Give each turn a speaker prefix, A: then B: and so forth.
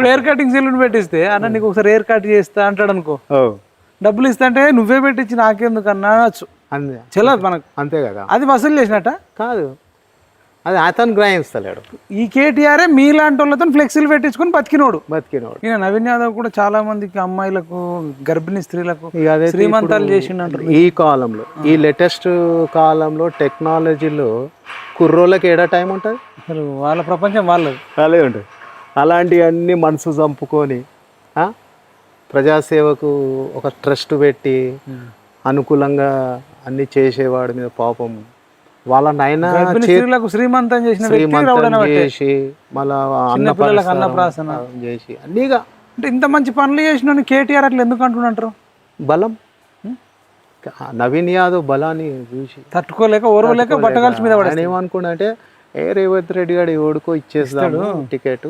A: ఇప్పుడు hair cutting salon పెట్టిస్తే అన్న నీకు ఒకసారి హెయిర్ కట్ చేస్తా అంటాడు అనుకో. డబ్బులు ఇస్తా అంటే నువ్వే పెట్టించి నాకెందుకు అన్నా అనొచ్చు.
B: అంతే.
A: చెల్లదు మనకు.
B: అంతే కదా.
A: అది వసూలు చేసినట్ట?
B: కాదు. అది అతను గ్రహిస్తలేడు
A: ఈ కేటీఆర్ మీలాంటి వాళ్ళతో ఫ్లెక్సీలు పెట్టించుకొని బతికినోడు.
B: బతికినోడు.
A: ఈయన నవీన్ యాదవ్ కూడా చాలా మందికి అమ్మాయిలకు గర్భిణీ స్త్రీలకు శ్రీమంతాలు చేసిండంటారు.
B: ఈ కాలంలో ఈ లేటెస్ట్ కాలంలో టెక్నాలజీలో కుర్రోళ్ళకి ఏడా టైం ఉంటుంది?
A: అసలు వాళ్ళ ప్రపంచం వాళ్ళది.
B: అలాగే ఉంటుంది. అలాంటివన్నీ మనసు చంపుకొని? ప్రజాసేవకు ఒక ట్రస్ట్ పెట్టి అనుకూలంగా అన్ని చేసేవాడి మీద పాపం. వాళ్ళ నాయన
A: శ్రీమంతం చేసిన
B: శ్రీమంతం చేసి మళ్ళా అన్నప్రాసన. చేసి. అన్నీగా
A: అంటే ఇంత మంచి పనులు చేసిన కేటీఆర్ అట్లా ఎందుకు అంటున్నారు
B: బలం. నవీన్ యాదవ్ బలాన్ని చూసి
A: తట్టుకోలేక ఓర్వలేక బట్టగల్సి మీద
B: ఏమనుకున్నా అంటే ఏ రేవంత్ రెడ్డి గారు ఎవడికో ఇచ్చేస్తాడు టికెట్.